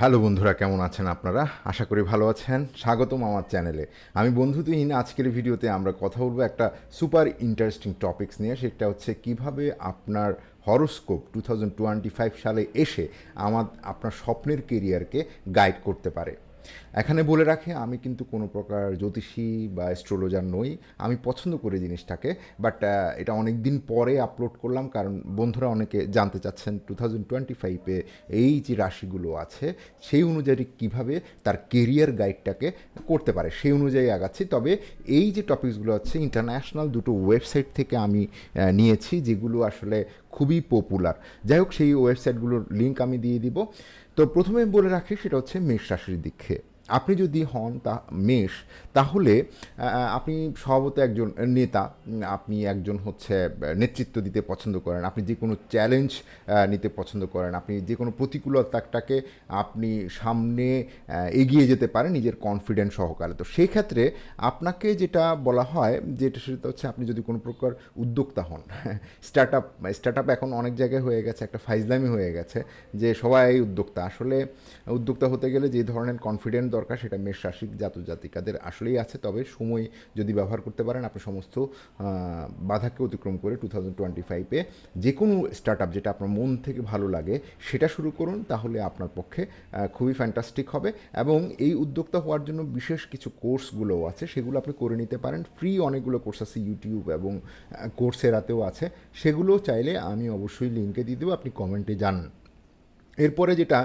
Hello বন্ধুরা, কেমন আছেন আপনারা? আশা করি ভালো আছেন। স্বাগতম আমার চ্যানেলে। আমি বন্ধুত্বহীন আজকের ভিডিওতে আমরা কথা বলব একটা সুপার ইন্টারেস্টিং টপিকস নিয়ে, সেটা হচ্ছে কীভাবে আপনার হরোস্কোপ টু সালে এসে আমার, আপনার স্বপ্নের কেরিয়ারকে গাইড করতে পারে। এখানে বলে রাখে, আমি কিন্তু কোনো প্রকার জ্যোতিষী বা অ্যাস্ট্রোলজার নই। আমি পছন্দ করি জিনিসটাকে বাট এটা অনেক দিন পরে আপলোড করলাম, কারণ বন্ধুরা অনেকে জানতে চাচ্ছেন টু থাউজেন্ড টোয়েন্টি ফাইভে এই যে রাশিগুলো আছে, সেই অনুযায়ী কীভাবে তার কেরিয়ার গাইডটাকে করতে পারে, সেই অনুযায়ী আগাচ্ছি। তবে এই যে টপিকসগুলো আছে ইন্টারন্যাশনাল দুটো ওয়েবসাইট থেকে আমি নিয়েছি, যেগুলো আসলে খুবই পপুলার যাই হোক, সেই ওয়েবসাইটগুলোর লিঙ্ক আমি দিয়ে দিব। তো প্রথমে বলে রাখি সেটা হচ্ছে মেষ রাশির দিকে আপনি যদি হন তা, মেষ, তাহলে আপনি স্বভাবত একজন নেতা আপনি একজন হচ্ছে নেতৃত্ব দিতে পছন্দ করেন, আপনি যে কোনো চ্যালেঞ্জ নিতে পছন্দ করেন, আপনি যে কোনো প্রতিকূলতাটাকে আপনি সামনে এগিয়ে যেতে পারেন নিজের কনফিডেন্স সহকারে। তো সেই ক্ষেত্রে আপনাকে যেটা বলা হয়, যেটা সেটা হচ্ছে আপনি যদি কোনো প্রকার উদ্যোক্তা হন স্টার্ট আপ স্টার্ট আপ এখন অনেক জায়গায় হয়ে গেছে, একটা ফাইজলামি হয়ে গেছে, যে সবাই উদ্যোক্তা। আসলে উদ্যোক্তা হতে গেলে যে ধরনের কনফিডেন্ট দরকার, সেটা মেষ রাশিক জাত জাতিকাদের আসলেই আছে। তবে সময় যদি ব্যবহার করতে পারেন, আপনি সমস্ত বাধাকে অতিক্রম করে টু থাউজেন্ড টোয়েন্টি ফাইভে যে কোনো স্টার্ট আপ যেটা আপনার মন থেকে ভালো লাগে, সেটা শুরু করুন, তাহলে আপনার পক্ষে খুবই ফ্যান্টাস্টিক হবে। এবং এই উদ্যোক্তা হওয়ার জন্য বিশেষ কিছু কোর্সগুলোও আছে, সেগুলো আপনি করে নিতে পারেন। ফ্রি অনেকগুলো কোর্স আছে ইউটিউব এবং কোর্সেরাতেও আছে। সেগুলো চাইলে আমি অবশ্যই লিঙ্কে দিয়ে দেবো, আপনি কমেন্টে জানান এরপরে যেটা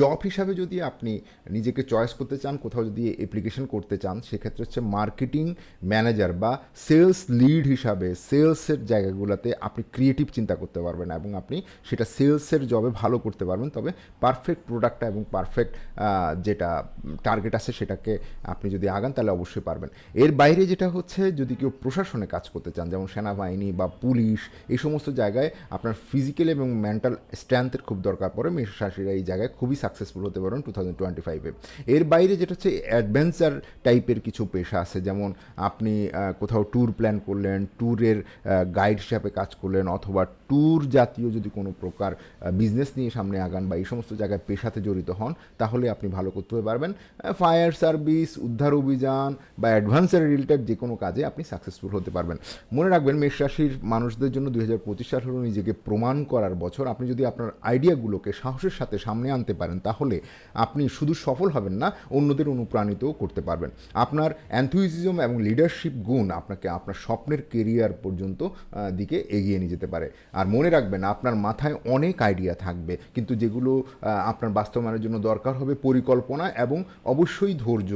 জব হিসাবে যদি আপনি নিজেকে চয়েস করতে চান, কোথাও যদি অ্যাপ্লিকেশন করতে চান, সেক্ষেত্রে হচ্ছে মার্কেটিং ম্যানেজার বা সেলস লিড হিসাবে সেলসের জায়গাগুলোতে আপনি ক্রিয়েটিভ চিন্তা করতে পারবেন এবং আপনি সেটা সেলসের জবে ভালো করতে পারবেন। তবে পারফেক্ট প্রোডাক্টটা এবং পারফেক্ট যেটা টার্গেট আছে সেটাকে আপনি যদি আগান, তাহলে অবশ্যই পারবেন। এর বাইরে যেটা হচ্ছে, যদি কেউ প্রশাসনে কাজ করতে চান, যেমন সেনাবাহিনী বা পুলিশ, এই সমস্ত জায়গায় আপনার ফিজিক্যাল এবং মেন্টাল স্ট্রেংথের খুব দরকার। পড়ে মেষরাশিরা জায়গায় খুবই সাকসেসফুল হতে পারেন টু থাউজেন্ড টোয়েন্টি ফাইভে এর বাইরে যেটা হচ্ছে অ্যাডভেঞ্চার টাইপের কিছু পেশা আছে, যেমন আপনি কোথাও ট্যুর প্ল্যান করলেন ট্যুরের গাইড হিসাবে কাজ করলেন, অথবা ট্যুর জাতীয় যদি কোনো প্রকার বিজনেস নিয়ে সামনে আগান বা এই সমস্ত জায়গায় পেশাতে জড়িত হন, তাহলে আপনি ভালো করতে পারবেন। ফায়ার সার্ভিস উদ্ধার অভিযান বা অ্যাডভান্সের রিলেটেড যে কোনো কাজে আপনি সাকসেসফুল হতে পারবেন। মনে রাখবেন, মেষ রাশির মানুষদের জন্য দুই হাজার পঁচিশ সাল হলো নিজেকে প্রমাণ করার বছর। আপনি যদি আপনার আইডিয়াগুলোকে সাহসের সাথে সামনে আনতে পারেন, তাহলে আপনি শুধু সফল হবেন না, অন্যদের অনুপ্রাণিতও করতে পারবেন। আপনার অ্যান্থুইজিজম এবং লিডারশিপ গুণ আপনাকে আপনার স্বপ্নের কেরিয়ার পর্যন্ত দিকে এগিয়ে নিয়ে যেতে পারে। আর মনে রাখবেন, আপনার মাথায় অনেক আইডিয়া থাকবে, কিন্তু যেগুলো আপনার বাস্তবায়নের জন্য দরকার হবে পরিকল্পনা এবং অবশ্যই ধৈর্য।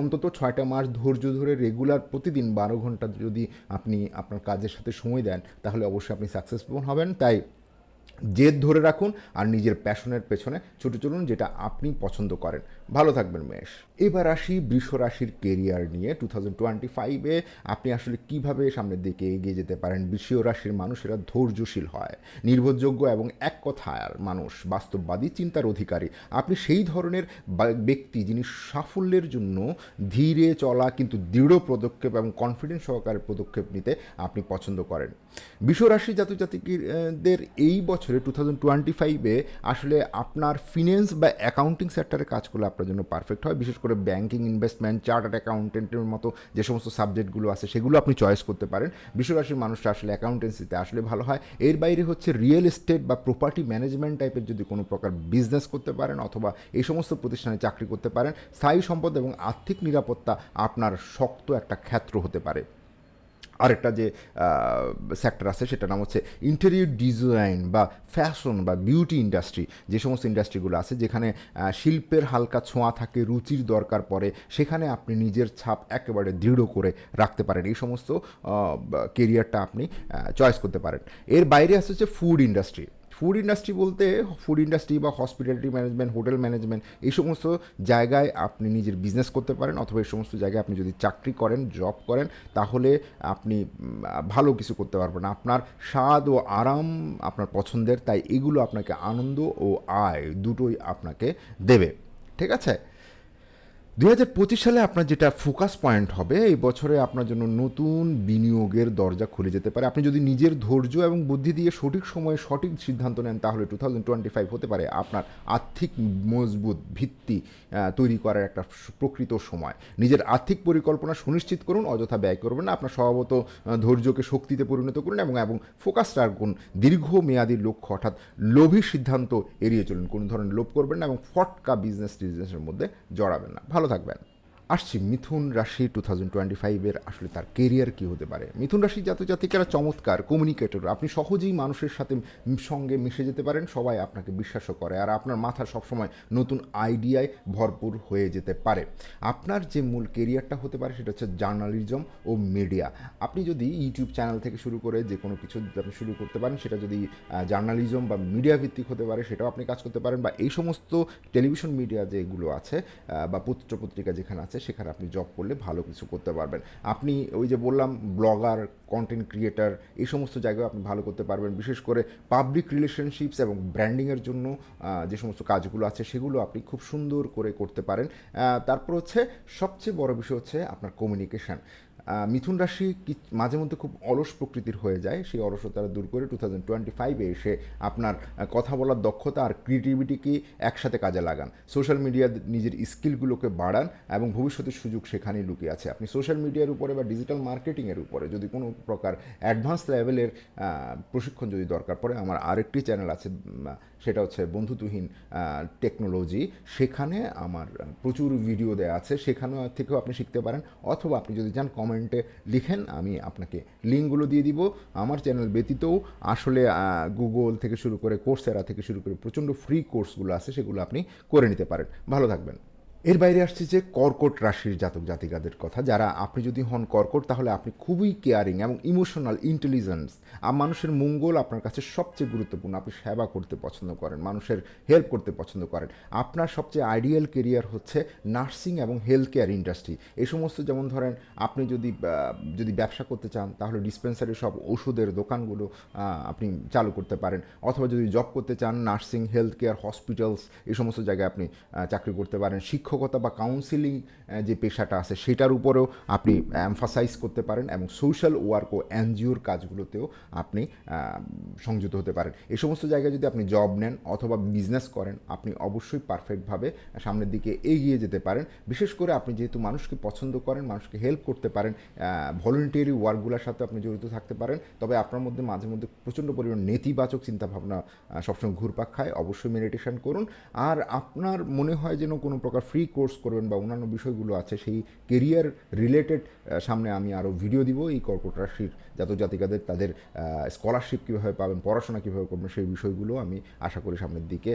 অন্তত ছয়টা মাস ধৈর্য ধরে রেগুলার প্রতিদিন বারো ঘণ্টা যদি আপনি আপনার কাজের সাথে সময় দেন, তাহলে অবশ্যই আপনি সাকসেসফুল হবেন। তাই জেদ ধরে রাখুন আর নিজের প্যাশনের পেছনে ছুটে চলুন যেটা আপনি পছন্দ করেন। ভালো থাকবেন মেষ। এবার আসি বৃষ রাশির কেরিয়ার নিয়ে। টু থাউজেন্ড টোয়েন্টি ফাইভে আপনি আসলে কীভাবে সামনের দিকে এগিয়ে যেতে পারেন? বৃষীয় রাশির মানুষেরা ধৈর্যশীল হয়। নির্ভরযোগ্য এবং এক কথার মানুষ, বাস্তববাদী, চিন্তার অধিকারী। আপনি সেই ধরনের ব্যক্তি যিনি সাফল্যের জন্য ধীরে চলা, কিন্তু দৃঢ় পদক্ষেপ এবং কনফিডেন্স সহকারে পদক্ষেপ নিতে আপনি পছন্দ করেন। বিশ্বরাশি জাতীয় জাতিদের এই বছরে টু থাউজেন্ড টোয়েন্টি ফাইভে আসলে আপনার ফিন্যান্স বা অ্যাকাউন্টিং সেক্টরে কাজ করলে আপনার জন্য পারফেক্ট হয়। বিশেষ করে ব্যাঙ্কিং ইনভেস্টমেন্ট চার্টার্ড অ্যাকাউন্টেন্টের মতো যে সমস্ত সাবজেক্টগুলো আছে, সেগুলো আপনি চয়েস করতে পারেন। বিশ্বরাশির মানুষরা আসলে অ্যাকাউন্টেন্সিতে আসলে ভালো হয়। এর বাইরে হচ্ছে রিয়েল এস্টেট বা প্রপার্টি ম্যানেজমেন্ট টাইপের যদি কোনো প্রকার বিজনেস করতে পারেন অথবা এই সমস্ত প্রতিষ্ঠানে চাকরি করতে পারেন, স্থায়ী সম্পদ এবং আর্থিক নিরাপত্তা আপনার শক্ত একটা ক্ষেত্র হতে পারে। আরেকটা যে সেক্টর আছে, সেটার নাম হচ্ছে ইন্টেরিয়র ডিজাইন বা ফ্যাশন বা বিউটি ইন্ডাস্ট্রি যে সমস্ত ইন্ডাস্ট্রিগুলো আছে, যেখানে শিল্পের হালকা ছোঁয়া থাকে, রুচির দরকার পড়ে, সেখানে আপনি নিজের ছাপ একেবারে দৃঢ় করে রাখতে পারেন। এই সমস্ত কেরিয়ারটা আপনি চয়েস করতে পারেন। এর বাইরে আছে হচ্ছে ফুড ইন্ডাস্ট্রি ফুড ইন্ডাস্ট্রি বলতে ফুড ইন্ডাস্ট্রি বা হসপিটালিটি ম্যানেজমেন্ট হোটেল ম্যানেজমেন্ট এই সমস্ত জায়গায় আপনি নিজের বিজনেস করতে পারেন অথবা এই সমস্ত জায়গায় আপনি যদি চাকরি করেন জব করেন, তাহলে আপনি ভালো কিছু করতে পারবেন। আপনার স্বাদ ও আরাম আপনার পছন্দের, তাই এগুলো আপনাকে আনন্দ ও আয় দুটোই আপনাকে দেবে। ঠিক আছে? দু হাজার পঁচিশ সালে আপনার যেটা ফোকাস পয়েন্ট হবে, এই বছরে আপনার জন্য নতুন বিনিয়োগের দরজা খুলে যেতে পারে। আপনি যদি নিজের ধৈর্য এবং বুদ্ধি দিয়ে সঠিক সময়ে সঠিক সিদ্ধান্ত নেন, তাহলে টু থাউজেন্ড টোয়েন্টি ফাইভ হতে পারে আপনার আর্থিক মজবুত ভিত্তি তৈরি করার একটা প্রকৃত সময়। নিজের আর্থিক পরিকল্পনা সুনিশ্চিত করুন, অযথা ব্যয় করবেন না। আপনার স্বভাবত ধৈর্যকে শক্তিতে পরিণত করুন এবং এবং ফোকাস রাখুন। দীর্ঘমেয়াদী লক্ষ্য অর্থাৎ লোভী সিদ্ধান্ত এড়িয়ে চলুন। কোনো ধরনের লোভ করবেন না এবং ফটকা বিজনেস টিজনেসের মধ্যে জড়াবেন না। ভালো থাকবেন। আসছি। মিথুন রাশি টু থাউজেন্ড টোয়েন্টি ফাইভের আসলে তার কেরিয়ার কী হতে পারে? মিথুন রাশি জাতক জাতিকেরা চমৎকার কমিউনিকেটর আপনি সহজেই মানুষের সাথে সঙ্গে মিশে যেতে পারেন, সবাই আপনাকে বিশ্বাসও করে আর আপনার মাথা সবসময় নতুন আইডিয়ায় ভরপুর হয়ে যেতে পারে। আপনার যে মূল কেরিয়ারটা হতে পারে সেটা হচ্ছে জার্নালিজম ও মিডিয়া আপনি যদি ইউটিউব চ্যানেল থেকে শুরু করে যে কোনো কিছু আপনি শুরু করতে পারেন, সেটা যদি জার্নালিজম বা মিডিয়া ভিত্তিক হতে পারে, সেটাও আপনি কাজ করতে পারেন বা এই সমস্ত টেলিভিশন মিডিয়া যেগুলো আছে বা পত্র পত্রিকা যেখানে আছে সেখানে আপনি জব করলে ভালো কিছু করতে পারবেন। আপনি ওই যে বললাম ব্লগার কন্টেন্ট ক্রিয়েটার এই সমস্ত জায়গায় আপনি ভালো করতে পারবেন। বিশেষ করে পাবলিক রিলেশনশিপস এবং ব্র্যান্ডিংয়ের জন্য যে সমস্ত কাজগুলো আছে, সেগুলো আপনি খুব সুন্দর করে করতে পারেন। তারপর হচ্ছে সবচেয়ে বড় বিষয় হচ্ছে আপনার কমিউনিকেশান মিথুন রাশি মাঝে মধ্যে খুব অলস প্রকৃতির হয়ে যায়, সেই অলসতা দূর করে টু থাউজেন্ড টোয়েন্টি ফাইভে এসে আপনার কথা বলার দক্ষতা আর ক্রিয়েটিভিটিকে একসাথে কাজে লাগান। সোশ্যাল মিডিয়া নিজের স্কিলগুলোকে বাড়ান এবং ভবিষ্যতের সুযোগ সেখানেই লুকিয়ে আছে। আপনি সোশ্যাল মিডিয়ার উপরে বা ডিজিটাল মার্কেটিংয়ের উপরে যদি কোনো প্রকার অ্যাডভান্স লেভেলের প্রশিক্ষণ যদি দরকার পড়ে, আমার আরেকটি চ্যানেল আছে সেটা হচ্ছে বন্ধুত্বহীন টেকনোলজি সেখানে আমার প্রচুর ভিডিও দেওয়া আছে। সেখানে থেকেও আপনি শিখতে পারেন। অথবা আপনি যদি চান কমেন্টে লিখেন, আমি আপনাকে লিঙ্কগুলো দিয়ে দিব। আমার চ্যানেল ব্যতীতও আসলে গুগল থেকে শুরু করে কোর্সেরা থেকে শুরু করে প্রচণ্ড ফ্রি কোর্সগুলো আছে, সেগুলো আপনি করে নিতে পারেন। ভালো থাকবেন। এর বাইরে আসছে যে কর্কট রাশির জাতক জাতিকাদের কথা। যারা আপনি যদি হন কর্কট, তাহলে আপনি খুবই কেয়ারিং এবং ইমোশনাল ইন্টেলিজেন্স আর মানুষের মঙ্গল আপনার কাছে সবচেয়ে গুরুত্বপূর্ণ। আপনি সেবা করতে পছন্দ করেন, মানুষের হেল্প করতে পছন্দ করেন। আপনার সবচেয়ে আইডিয়াল কেরিয়ার হচ্ছে নার্সিং এবং হেলথ কেয়ার ইন্ডাস্ট্রি এই সমস্ত যেমন ধরেন, আপনি যদি যদি ব্যবসা করতে চান, তাহলে ডিসপেন্সারি সব ওষুধের দোকানগুলো আপনি চালু করতে পারেন। অথবা যদি জব করতে চান নার্সিং হেলথ কেয়ার হসপিটালস এই সমস্ত জায়গায় আপনি চাকরি করতে পারেন। শিক্ষকতা বা কাউন্সিলিং যে পেশাটা আছে সেটার উপরেও আপনি এমফাসাইজ করতে পারেন এবং সোশ্যাল ওয়ার্ক ও এনজিওর কাজগুলোতেও আপনি সংযুক্ত হতে পারেন। এই সমস্ত জায়গায় যদি আপনি জব নেন অথবা বিজনেস করেন, আপনি অবশ্যই পারফেক্টভাবে সামনের দিকে এগিয়ে যেতে পারেন। বিশেষ করে আপনি যেহেতু মানুষকে পছন্দ করেন, মানুষকে হেল্প করতে পারেন ভলেন্টিয়ারি ওয়ার্কগুলোর সাথে আপনি জড়িত থাকতে পারেন, তবে আপনার মধ্যে মাঝে মধ্যে প্রচণ্ড পরিমাণ নেতিবাচক চিন্তাভাবনা সবসময় ঘুরপাক খায়। অবশ্যই মেডিটেশন করুন। আর আপনার মনে হয় যেন কোনো প্রকার ফ্রি কোর্স করবেন বা অন্যান্য বিষয়গুলো আছে, সেই কেরিয়ার রিলেটেড সামনে আমি আরও ভিডিও দিব এই কর্কট রাশির জাতক জাতিকাদের তাদের স্কলারশিপ কীভাবে পাবেন, পড়াশোনা কীভাবে করবেন, সেই বিষয়গুলো আমি আশা করি সামনের দিকে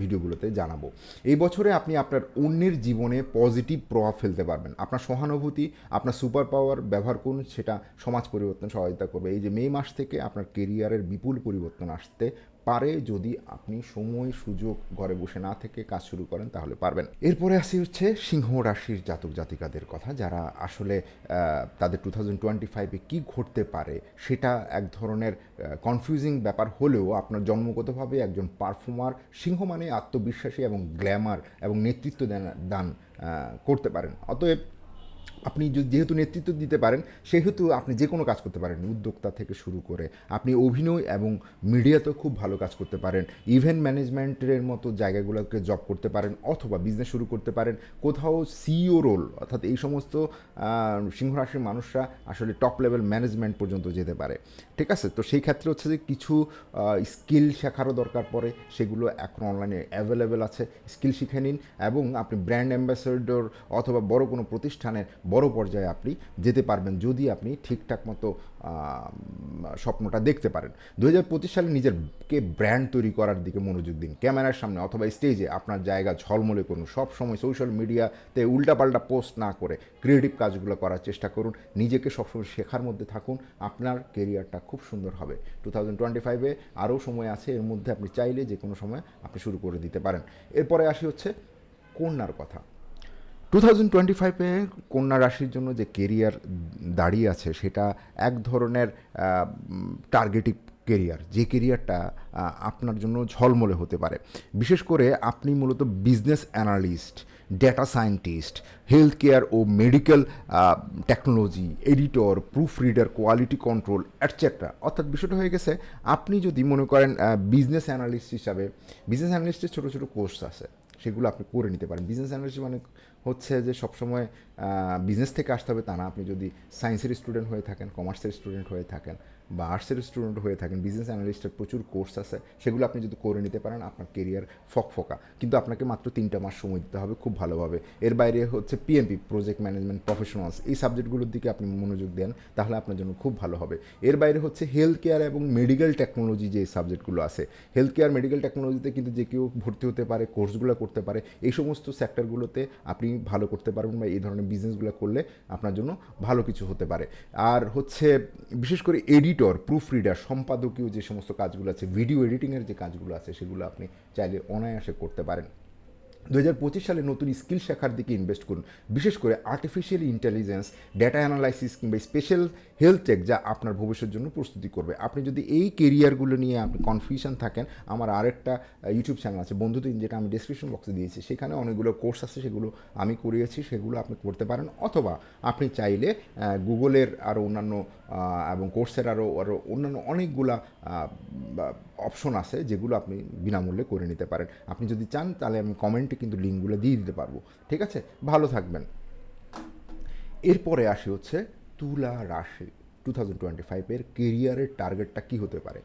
ভিডিওগুলোতে জানাব। এই বছরে আপনি আপনার অন্যের জীবনে পজিটিভ প্রভাব ফেলতে পারবেন। আপনার সহানুভূতি, আপনার সুপার পাওয়ার ব্যবহার করুন, সেটা সমাজ পরিবর্তন সহায়তা করবে। এই যে মে মাস থেকে আপনার কেরিয়ারের বিপুল পরিবর্তন আসতে পারে, যদি আপনি সময়, সুযোগ ঘরে বসে না থেকে কাজ শুরু করেন, তাহলে পারবেন। এরপরে আসি হচ্ছে সিংহ রাশির জাতক জাতিকাদের কথা, যারা আসলে তাদের টু থাউজেন্ড টোয়েন্টি ফাইভে কী ঘটতে পারে, সেটা এক ধরনের কনফিউজিং ব্যাপার হলেও আপনার জন্মগতভাবে একজন পারফর্মার সিংহ মানে আত্মবিশ্বাসী এবং গ্ল্যামার এবং নেতৃত্ব দান- দান করতে পারেন। অতএব আপনি যেহেতু নেতৃত্ব দিতে পারেন সেহেতু আপনি যে কোনো কাজ করতে পারেন। উদ্যোক্তা থেকে শুরু করে আপনি অভিনয় এবং মিডিয়াতেও খুব ভালো কাজ করতে পারেন। ইভেন্ট ম্যানেজমেন্টের মতো জায়গাগুলোকে জব করতে পারেন অথবা বিজনেস শুরু করতে পারেন। কোথাও সিইও রোল অর্থাৎ এই সমস্ত আহ, সিংহ রাশির মানুষরা আসলে টপ লেভেল ম্যানেজমেন্ট পর্যন্ত যেতে পারে। ঠিক আছে? তো সেই ক্ষেত্রে হচ্ছে যে কিছু স্কিল শেখারও দরকার পড়ে। সেগুলো এখন অনলাইনে অ্যাভেলেবেল আছে। স্কিল শিখে নিন এবং আপনি ব্র্যান্ড অ্যাম্বাসেডর অথবা বড় কোনো প্রতিষ্ঠানের বড় পর্যায়ে আপনি যেতে পারবেন যদি আপনি ঠিকঠাক মতো স্বপ্নটা দেখতে পারেন। দু হাজার পঁচিশ সালে নিজেরকে ব্র্যান্ড তৈরি করার দিকে মনোযোগ দিন। ক্যামেরার সামনে অথবা স্টেজে আপনার জায়গা ঝলমলে করুন। সবসময় সোশ্যাল মিডিয়াতে উল্টাপাল্টা পোস্ট না করে ক্রিয়েটিভ কাজগুলো করার চেষ্টা করুন। নিজেকে সবসময় শেখার মধ্যে থাকুন। আপনার কেরিয়ারটা খুব সুন্দর হবে। টু থাউজেন্ড টোয়েন্টি ফাইভে আরও সময় আছে। এর মধ্যে আপনি চাইলে যে কোনো সময় আপনি শুরু করে দিতে পারেন। এরপরে আসি হচ্ছে কন্যার কথা। টু থাউজেন্ড টোয়েন্টি ফাইভে কন্যা রাশির জন্য যে কেরিয়ার দাঁড়িয়ে আছে, সেটা এক ধরনের টার্গেটিভ কেরিয়ার যে কেরিয়ারটা আপনার জন্য ঝলমলে হতে পারে। বিশেষ করে আপনি মূলত business analyst data scientist health care ও medical technology editor proof reader quality control etcetera অর্থাৎ বিষয়টা হয়ে গেছে, আপনি যদি মনে করেন বিজনেস অ্যানালিস্ট হিসাবে বিজনেস অ্যানালিস্টের ছোটো ছোটো কোর্স আছে, সেগুলো আপনি করে নিতে পারেন। বিজনেস অ্যানালিস্ট মানে হচ্ছে যে সবসময় বিজনেস থেকে আসতে হবে তা না। আপনি যদি সায়েন্সের স্টুডেন্ট হয়ে থাকেন কমার্সের স্টুডেন্ট হয়ে থাকেন বা আর্টসের স্টুডেন্ট হয়ে থাকেন বিজনেস অ্যানালিস্টের প্রচুর কোর্স আছে, সেগুলো আপনি যদি করে নিতে পারেন, আপনার কেরিয়ার ফকফকা কিন্তু আপনাকে মাত্র তিনটা মাস সময় দিতে হবে খুব ভালোভাবে। এর বাইরে হচ্ছে পিএমপি প্রজেক্ট ম্যানেজমেন্ট প্রফেশনালস এই সাবজেক্টগুলোর দিকে আপনি মনোযোগ দেন, তাহলে আপনার জন্য খুব ভালো হবে। এর বাইরে হচ্ছে হেলথ কেয়ার এবং মেডিকেল টেকনোলজি যে সাবজেক্টগুলো আছে হেলথ কেয়ার মেডিকেল টেকনোলজিতে কিন্তু যে কেউ ভর্তি হতে পারে কোর্সগুলো করতে পারে, এই সমস্ত সেক্টরগুলোতে আপনি ভালো করতে পারবেন বা এই ধরনের বিজনেসগুলো করলে আপনার জন্য ভালো কিছু হতে পারে। আর হচ্ছে, বিশেষ করে এডিটর প্রুফ রিডার সম্পাদকীয় যে সমস্ত কাজগুলো আছে ভিডিও এডিটিংয়ের যে কাজগুলো আছে, সেগুলো আপনি চাইলে অনায়াসে করতে পারেন। দু হাজার পঁচিশ সালে নতুন স্কিল শেখার দিকে ইনভেস্ট করুন। বিশেষ করে আর্টিফিশিয়াল ইন্টেলিজেন্স ডেটা অ্যানালাইসিস কিংবা স্পেশাল হেলথ টেক যা আপনার ভবিষ্যতের জন্য প্রস্তুতি করবে। আপনি যদি এই কেরিয়ারগুলো নিয়ে আপনি কনফিউশন থাকেন, আমার আরেকটা ইউটিউব চ্যানেল আছে বন্ধুদিন যেটা আমি ডিসক্রিপশন বক্সে দিয়েছি, সেখানে অনেকগুলো কোর্স আছে, সেগুলো আমি করিয়েছি, সেগুলো আপনি করতে পারেন। অথবা আপনি চাইলে গুগলের আরও অন্যান্য এবং কোর্সের আরও আরও অন্যান্য অনেকগুলা অপশন আছে, যেগুলো আপনি বিনামূল্যে করে নিতে পারেন। আপনি যদি চান, তাহলে আমি কমেন্টে কিন্তু লিঙ্কগুলো দিয়ে দিতে পারব, ঠিক আছে? ভালো থাকবেন। এরপরে আসি হচ্ছে তুলা রাশি টু থাউজেন্ড টোয়েন্টি ফাইভের কেরিয়ারের টার্গেটটা কী হতে পারে?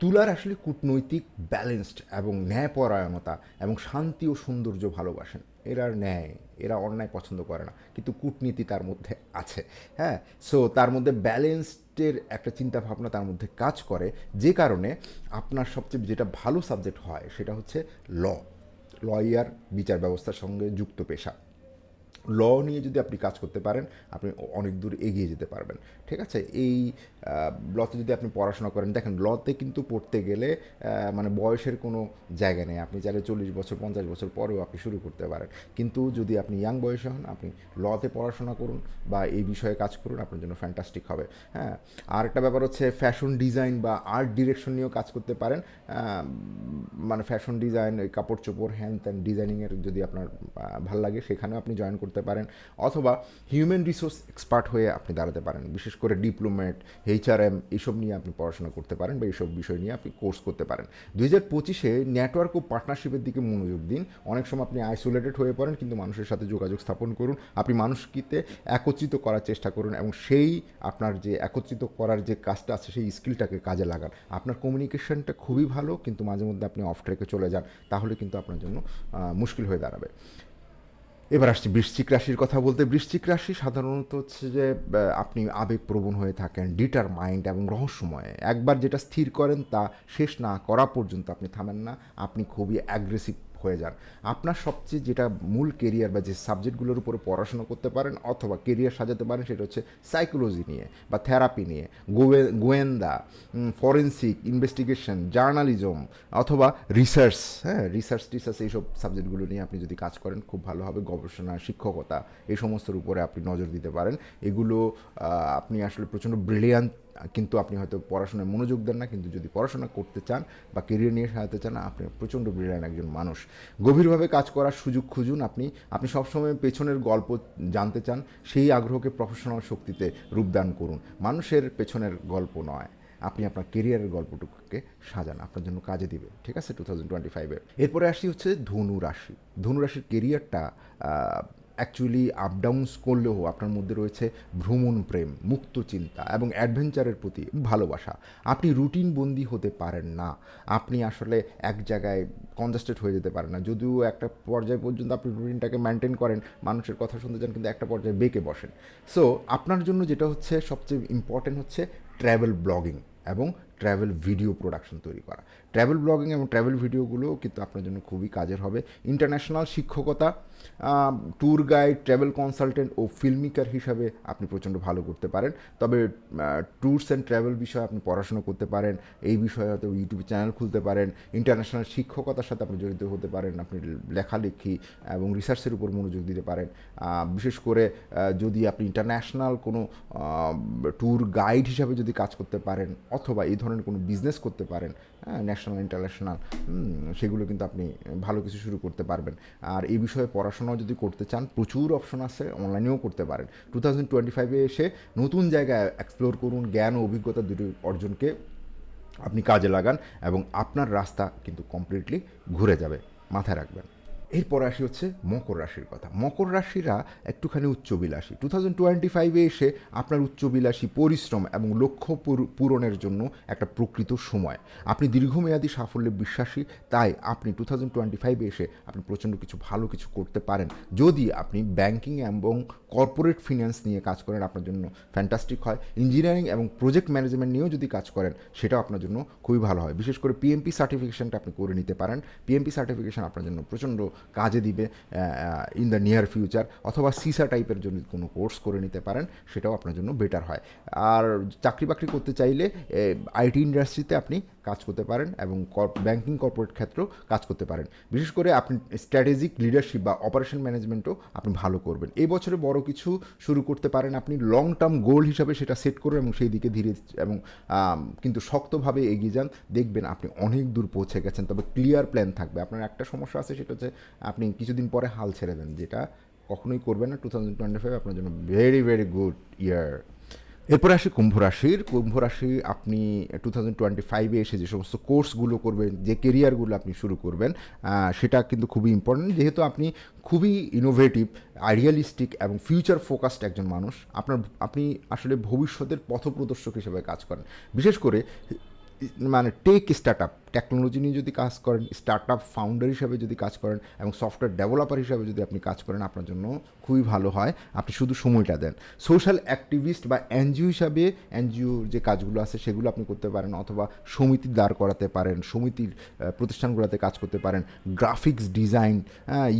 তুলার আসলে কূটনৈতিক ব্যালেন্সড এবং ন্যায়পরায়ণতা এবং শান্তি ও সৌন্দর্য ভালোবাসেন। এরা ন্যায়, এরা অন্যায় পছন্দ করে না, কিন্তু কূটনীতি তার মধ্যে আছে হ্যাঁ? সো তার মধ্যে ব্যালেন্সডের একটা চিন্তা ভাবনা তার মধ্যে কাজ করে, যে কারণে আপনার সবচেয়ে যেটা ভালো সাবজেক্ট হয় সেটা হচ্ছে ল লয়ার বিচার ব্যবস্থার সঙ্গে যুক্ত পেশা। ল নিয়ে যদি আপনি কাজ করতে পারেন, আপনি অনেক দূর এগিয়ে যেতে পারবেন। ঠিক আছে? এই লতে যদি আপনি পড়াশোনা করেন, দেখেন লতে কিন্তু পড়তে গেলে মানে বয়সের কোনো জায়গা নেই। আপনি চাইলে চল্লিশ বছর, পঞ্চাশ বছর পরেও আপনি শুরু করতে পারেন। কিন্তু যদি আপনি ইয়াং বয়সে হন, আপনি লতে পড়াশোনা করুন বা এই বিষয়ে কাজ করুন, আপনার জন্য ফ্যান্টাস্টিক হবে। হ্যাঁ? আর একটা ব্যাপার হচ্ছে ফ্যাশন ডিজাইন বা আর্ট ডিরেকশন নিয়েও কাজ করতে পারেন। মানে ফ্যাশন ডিজাইন ওই কাপড় চোপড় হ্যান ত্যান ডিজাইনিংয়ের যদি আপনার ভালো লাগে, সেখানেও আপনি জয়েন করতে পারেন। অথবা হিউম্যান রিসোর্স এক্সপার্ট হয়ে আপনি দাঁড়াতে পারেন। বিশেষ করে ডিপ্লোমেট এইচআরএম এইসব নিয়ে আপনি পড়াশোনা করতে পারেন বা এইসব বিষয় নিয়ে আপনি কোর্স করতে পারেন। দুই হাজার পঁচিশে নেটওয়ার্ক ও পার্টনারশিপের দিকে মনোযোগ দিন। অনেক সময় আপনি আইসোলেটেড হয়ে পড়েন, কিন্তু মানুষের সাথে যোগাযোগ স্থাপন করুন। আপনি মানুষকে একত্রিত করার চেষ্টা করুন এবং সেই আপনার যে একত্রিত করার যে কাজটা আছে, সেই স্কিলটাকে কাজে লাগান। আপনার কমিউনিকেশনটা খুবই ভালো, কিন্তু মাঝে মধ্যে আপনি অফ ট্রেকে চলে যান, তাহলে কিন্তু আপনার জন্য মুশকিল হয়ে দাঁড়াবে। এবার আসছি বৃশ্চিক রাশির কথা বলতে। বৃশ্চিক রাশি সাধারণত হচ্ছে যে আপনি আবেগপ্রবণ হয়ে থাকেন ডিটার মাইন্ড এবং রহস্যময়। একবার যেটা স্থির করেন তা শেষ না করা পর্যন্ত আপনি থামেন না। আপনি খুবই অ্যাগ্রেসিভ হয়ে যান। আপনার সবচেয়ে যেটা মূল কেরিয়ার বা যে সাবজেক্টগুলোর উপরে পড়াশোনা করতে পারেন অথবা কেরিয়ার সাজাতে পারেন সেটা হচ্ছে সাইকোলজি নিয়ে বা থেরাপি নিয়ে। গোয়ে- গোয়েন্দা ফরেন্সিক ইনভেস্টিগেশন জার্নালিজম অথবা রিসার্চ হ্যাঁ রিসার্চ টিসার্চ এইসব সাবজেক্টগুলো নিয়ে আপনি যদি কাজ করেন, খুব ভালোভাবে গবেষণা, শিক্ষকতা, এই সমস্তর উপরে আপনি নজর দিতে পারেন। এগুলো আপনি আসলে প্রচণ্ড ব্রিলিয়ান্ট কিন্তু আপনি হয়তো পড়াশোনায় মনোযোগ দেন না, কিন্তু যদি পড়াশোনা করতে চান বা কেরিয়ার নিয়ে সাজাতে চান, আপনি প্রচণ্ড ব্রিলিয়ান্ট একজন মানুষ। গভীরভাবে কাজ করার সুযোগ খুঁজুন আপনি। আপনি সবসময় পেছনের গল্প জানতে চান, সেই আগ্রহকে প্রফেশনাল শক্তিতে রূপদান করুন। মানুষের পেছনের গল্প নয়, আপনি আপনার কেরিয়ারের গল্পটুকুকে সাজান, আপনার জন্য কাজে দিবে। ঠিক আছে? টু থাউজেন্ড টোয়েন্টি ফাইভে এরপরে আসি হচ্ছে ধনু রাশি। ধনু রাশির কেরিয়ারটা অ্যাকচুয়ালি আপ ডাউনস করলেও আপনার মধ্যে রয়েছে ভ্রমণ প্রেম, মুক্ত চিন্তা এবং অ্যাডভেঞ্চারের প্রতি ভালোবাসা। আপনি রুটিন বন্দি হতে পারেন না। আপনি আসলে এক জায়গায় কনজাস্টেড হয়ে যেতে পারেন না। যদিও একটা পর্যায় পর্যন্ত আপনি রুটিনটাকে মেনটেন করেন, মানুষের কথা শুনতে চান কিন্তু একটা পর্যায়ে বেঁকে বসেন। সো আপনার জন্য যেটা হচ্ছে সবচেয়ে ইম্পর্টেন্ট হচ্ছে ট্র্যাভেল ব্লগিং এবং ট্র্যাভেল ভিডিও প্রোডাকশন তৈরি করা। ট্র্যাভেল ব্লগিং এবং ট্র্যাভেল ভিডিওগুলো কিন্তু আপনার জন্য খুবই কাজের হবে। ইন্টারন্যাশনাল শিক্ষকতা ট্যুর গাইড ট্র্যাভেল কনসালটেন্ট ও ফিল্মিকার হিসাবে আপনি প্রচণ্ড ভালো করতে পারেন। তবে ট্যুরস অ্যান্ড ট্রাভেল বিষয়ে আপনি পড়াশোনা করতে পারেন। এই বিষয়ে হয়তো ইউটিউব চ্যানেল খুলতে পারেন। ইন্টারন্যাশনাল শিক্ষকতার সাথে আপনি জড়িত হতে পারেন। আপনি লেখালেখি এবং রিসার্চের উপর মনোযোগ দিতে পারেন। বিশেষ করে যদি আপনি ইন্টারন্যাশনাল কোনো ট্যুর গাইড হিসাবে যদি কাজ করতে পারেন অথবা এই ধরনের কোনো বিজনেস করতে পারেন হ্যাঁ ন্যাশনাল ইন্টারন্যাশনাল সেগুলো কিন্তু আপনি ভালো কিছু শুরু করতে পারবেন। আর এই বিষয়ে পড়াশোনাও যদি করতে চান, প্রচুর অপশন আছে অনলাইনেও করতে পারেন। টু থাউজেন্ড টোয়েন্টি ফাইভে এসে নতুন জায়গায় এক্সপ্লোর করুন, জ্ঞান ও অভিজ্ঞতা দুটি অর্জনকে আপনি কাজে লাগান এবং আপনার রাস্তা কিন্তু কমপ্লিটলি ঘুরে যাবে। মাথায় রাখবেন। এরপর আসি হচ্ছে মকর রাশির কথা। মকর রাশিরা একটুখানি উচ্চবিলাসী। টু থাউজেন্ড টোয়েন্টি ফাইভে এসে আপনার উচ্চবিলাসী পরিশ্রম এবং লক্ষ্য পূরণের জন্য একটা প্রকৃত সময়। আপনি দীর্ঘমেয়াদী সাফল্যে বিশ্বাসী, তাই আপনি টু থাউজেন্ড টোয়েন্টি ফাইভে এসে আপনি প্রচণ্ড কিছু ভালো কিছু করতে পারেন। যদি আপনি ব্যাংকিং এবং কর্পোরেট ফিন্যান্স নিয়ে কাজ করেন, আপনার জন্য ফ্যান্টাস্টিক হয়। ইঞ্জিনিয়ারিং এবং প্রজেক্ট ম্যানেজমেন্ট নিয়েও যদি কাজ করেন, সেটাও আপনার জন্য খুবই ভালো হয়। বিশেষ করে পিএমপি সার্টিফিকেশনটা আপনি করে নিতে পারেন। পিএমপি সার্টিফিকেশন আপনার জন্য প্রচণ্ড কাজে দিবে ইন দ্য নিয়ার ফিউচার অথবা সিসা টাইপের জন্য কোনো কোর্স করে নিতে পারেন, সেটাও আপনার জন্য বেটার হয়। আর চাকরি বাকরি করতে চাইলে আইটি ইন্ডাস্ট্রিতে আপনি কাজ করতে পারেন এবং ব্যাংকিং কর্পোরেট ক্ষেত্রেও কাজ করতে পারেন। বিশেষ করে আপনি স্ট্র্যাটেজিক লিডারশিপ বা অপারেশন ম্যানেজমেন্টও আপনি ভালো করবেন। এই বছরে বড় কিছু শুরু করতে পারেন আপনি লং টার্ম গোল হিসাবে সেটা সেট করুন এবং সেই দিকে ধীরে এবং কিন্তু শক্তভাবে এগিয়ে যান। দেখবেন আপনি অনেক দূর পৌঁছে গেছেন, তবে ক্লিয়ার প্ল্যান থাকবে। আপনার একটা সমস্যা আছে, সেটা হচ্ছে আপনি কিছুদিন পরে হাল ছেড়ে দেন, যেটা কখনোই করবেন না। টু থাউজেন্ড টোয়েন্টি ফাইভ আপনার জন্য ভেরি ভেরি গুড ইয়ার এরপরে আসি কুম্ভ রাশির। কুম্ভ রাশি আপনি টু থাউজেন্ড টোয়েন্টি ফাইভে এসে যে সমস্ত কোর্সগুলো করবেন, যে কেরিয়ারগুলো আপনি শুরু করবেন সেটা কিন্তু খুবই ইম্পর্টেন্ট যেহেতু আপনি খুবই ইনোভেটিভ আইডিয়ালিস্টিক এবং ফিউচার ফোকাসড একজন মানুষ, আপনার, আপনি আসলে ভবিষ্যতের পথপ্রদর্শক হিসেবে কাজ করেন। বিশেষ করে মানে টেক স্টার্ট আপ টেকনোলজি নিয়ে যদি কাজ করেন স্টার্ট আপ ফাউন্ডার হিসাবে যদি কাজ করেন এবং সফটওয়্যার ডেভেলপার হিসাবে যদি আপনি কাজ করেন, আপনার জন্য খুবই ভালো হয়। আপনি শুধু সময়টা দেন। সোশ্যাল অ্যাক্টিভিস্ট বা এনজিও হিসাবে এনজিওর যে কাজগুলো আছে, সেগুলো আপনি করতে পারেন অথবা সমিতি দাঁড় করাতে পারেন, সমিতির প্রতিষ্ঠানগুলোতে কাজ করতে পারেন। গ্রাফিক্স ডিজাইন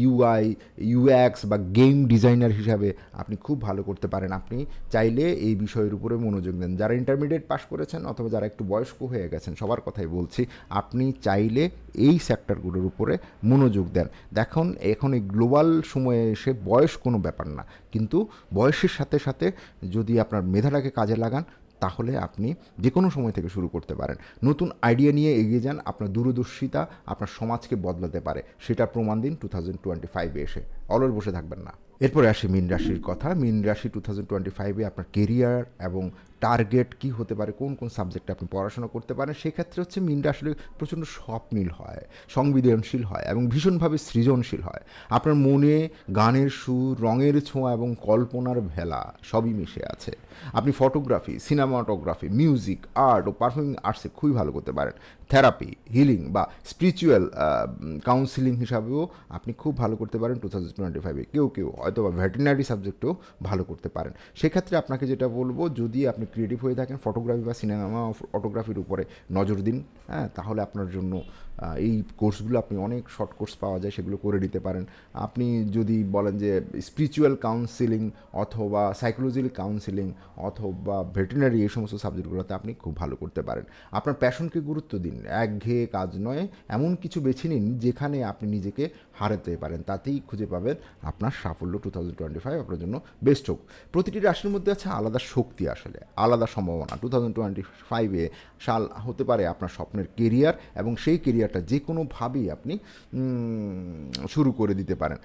ইউআই ইউএক্স বা গেম ডিজাইনার হিসাবে আপনি খুব ভালো করতে পারেন। আপনি চাইলে এই বিষয়ের উপরে মনোযোগ দেন। যারা ইন্টারমিডিয়েট পাস করেছেন অথবা যারা একটু বয়স্ক হয়ে গেছেন, সবার কথাই বলছি আপনি চাইলে এই সেক্টরগুলোর উপরে মনোযোগ দেন। দেখুন, এখন এই গ্লোবাল সময়ে এসে বয়স কোনো ব্যাপার না। কিন্তু বয়সের সাথে সাথে যদি আপনার মেধাটাকে কাজে লাগান, তাহলে আপনি যে কোনো সময় থেকে শুরু করতে পারেন। নতুন আইডিয়া নিয়ে এগিয়ে যান, আপনার দূরদর্শিতা আপনার সমাজকে বদলাতে পারে। সেটা প্রমাণ দিন টু থাউজেন্ড টোয়েন্টি ফাইভে এসে। অলর বসে থাকবেন না। এরপরে আসি মিন রাশির কথা। মিন রাশি টু থাউজেন্ড টোয়েন্টি ফাইভে আপনার কেরিয়ার এবং টার্গেট কি হতে পারে, কোন কোন সাবজেক্টে আপনি পড়াশোনা করতে পারেন, সেক্ষেত্রে হচ্ছে মিনটা আসলে প্রচণ্ড স্বপ্নীল হয়, সংবেদনশীল হয় এবং ভীষণভাবে সৃজনশীল হয়। আপনার মনে, গানের সুর, রঙের ছোঁয়া এবং কল্পনার ভেলা সবই মিশে আছে। আপনি ফটোগ্রাফি সিনেমাটোগ্রাফি মিউজিক আর্ট ও পারফর্মিং আর্টসে খুবই ভালো করতে পারেন। থেরাপি হিলিং বা স্পিরিচুয়াল কাউন্সিলিং হিসাবেও আপনি খুব ভালো করতে পারেন টু থাউজেন্ড টোয়েন্টি ফাইভে কেউ কেউ হয়তো বা ভেটেরিনারি সাবজেক্টেও ভালো করতে পারেন। সেক্ষেত্রে আপনাকে যেটা বলব, যদি আপনি ক্রিয়েটিভ হয়ে থাকেন ফটোগ্রাফি বা সিনেমা ফটোগ্রাফির উপরে নজর দিন হ্যাঁ তাহলে আপনার জন্য এই কোর্সগুলো আপনি অনেক শর্ট কোর্স পাওয়া যায়, সেগুলো করে নিতে পারেন। আপনি যদি বলেন যে স্পিরিচুয়াল কাউন্সিলিং অথবা সাইকোলজিক্যাল কাউন্সিলিং অথবা ভেটেরিনারি এই সমস্ত সাবজেক্টগুলোতে আপনি খুব ভালো করতে পারেন। আপনার প্যাশনকে গুরুত্ব দিন। একঘেয়ে কাজ নয়, এমন কিছু বেছে নিন যেখানে আপনি নিজেকে হারাতে পারেন। তাতেই খুঁজে পাবেন আপনার সাফল্য টু থাউজেন্ড টোয়েন্টি ফাইভ আপনার জন্য বেস্ট হোক। প্রতিটি রাশির মধ্যে আছে আলাদা শক্তি আসলে, আলাদা সম্ভাবনা। টু থাউজেন্ড টোয়েন্টি ফাইভে সাল হতে পারে আপনার স্বপ্নের কেরিয়ার এবং সেই কেরিয়ারটা যে কোনোভাবেই আপনি শুরু করে দিতে পারেন।